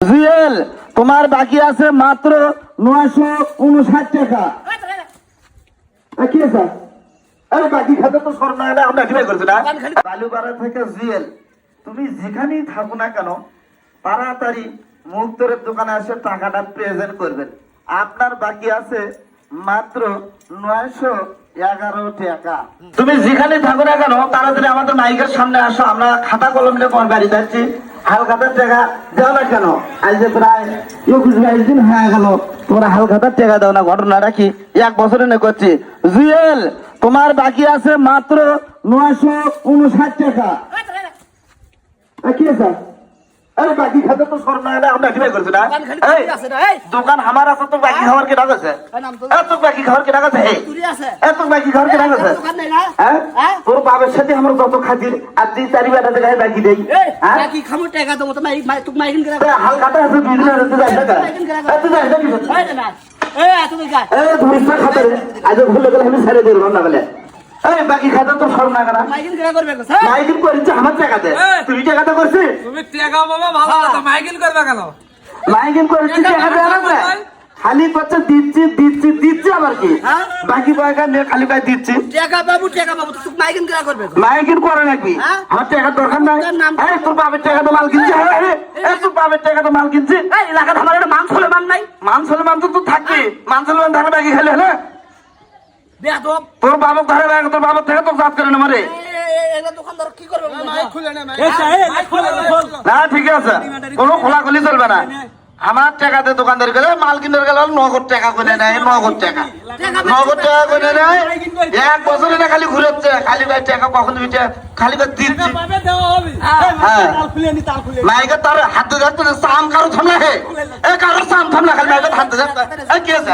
জুয়েল, তোমার বাকি আছে মাত্র নয়শো উনষাট টাকা। তুমি থাকো না কেন দোকানে এসে টাকাটা প্রেজেন্ট করবেন। আপনার বাকি আছে মাত্র নয়শো এগারো টাকা। তুমি যেখানে থাকো না কেন, তাড়াতাড়ি আমাদের মাইকের সামনে আসো, আমরা খাতা কলম নিয়ে তোমার বাড়ি যাচ্ছি। হালখাতার টাকা দেও না কেন? আজ যে প্রায় একুশ বাইশ দিন হয়ে গেল তোমরা হালখাতার টাকা দাও না। ঘটনাটা কি? এক বছরে না করছি। জুয়েল তোমার বাকি আছে মাত্র নয়শো উনষাট টাকা। কি আছে? আরে বাকি খাতে তো আমরা কি করছি না। দোকান আমার আছে তো বাকি নাম তো। এ, বাকি খাওয়ার কি টাকা আছে এই চুরি আছে। এ, তোর বাকি খাওয়ার কি টাকা আছে দোকান নেই না? হ্যাঁ? হ্যাঁ? তোর বাবার সাথে আমার যত খাতির আর তুই চারি বেটা থেকে বাকি দেই। এই হ্যাঁ? টাকা দেবো তো মাই মাই তুই মাইকিন করে আছে তুই যাই না তুই যাই না এই এত যা। এ, ধরিস না খাতারে আজ ভুলে গেলে আমি ছেড়ে দেবো না গেলে এই বাকি খাতা তো সব না কেনা। মাইকিন করে করবে কো স্যার মাইকিং করেছে আমার টাকাতে। টাকাতে করছিস? তুমি টেকা বাবা ভালো কথা। মাইকিং করবে কেন? মাইকিং টাকা লাগবে কোথায়? খালি করছে দিচ্ছি দিচ্ছি দিচ্ছি আবার কি? হ্যাঁ? বাকি পয়সা নিয়ে খালি পাই দিচ্ছি। টাকা বাবু টাকা বাবু তুই মাইকিন করে করবে কো মাইকিং করে নাকি? হ্যাঁ? আমার টাকার দরকার নাই। নাম- এই তোর বাপের টাকা তো মাল কিনছি হ্যাঁ, হ্যাঁ, এই তোর বাপের টাকা তো মাল কিনছি। এই এলাকার আমার একটা মান ছলে মান নাই। মান ছেলে মান তো তুই থাকবি। মান ছেলে মান থাকলে বাকি খেলে হলে তো তোর বাবার ঘরে তোর বাবার থেকে তোর জাত করে নেমারে এলা দোকানদার কি করবে? মাইক খুলে নে মাইক না ঠিক আছে। কোনো খোলাখুলি চলবে না। আমার টাকাতে দোকানদার গেলে মাল কিনতে গেলে নগদ টাকা করে নেয় নগদ টাকা। নগদ টাকা করে নেয় এক বছরে না খালি ঘুরেছে খালি ভাই টাকা কখন দিচ্ছে খালি ভাই দিচ্ছি। হ্যাঁ। নি মাইকে তার হাতে ধরতে সাম কারও থামলা হে এ, কারও সাম থামলা খালি মাইকে হাতে যাচ্ছে কি আছে?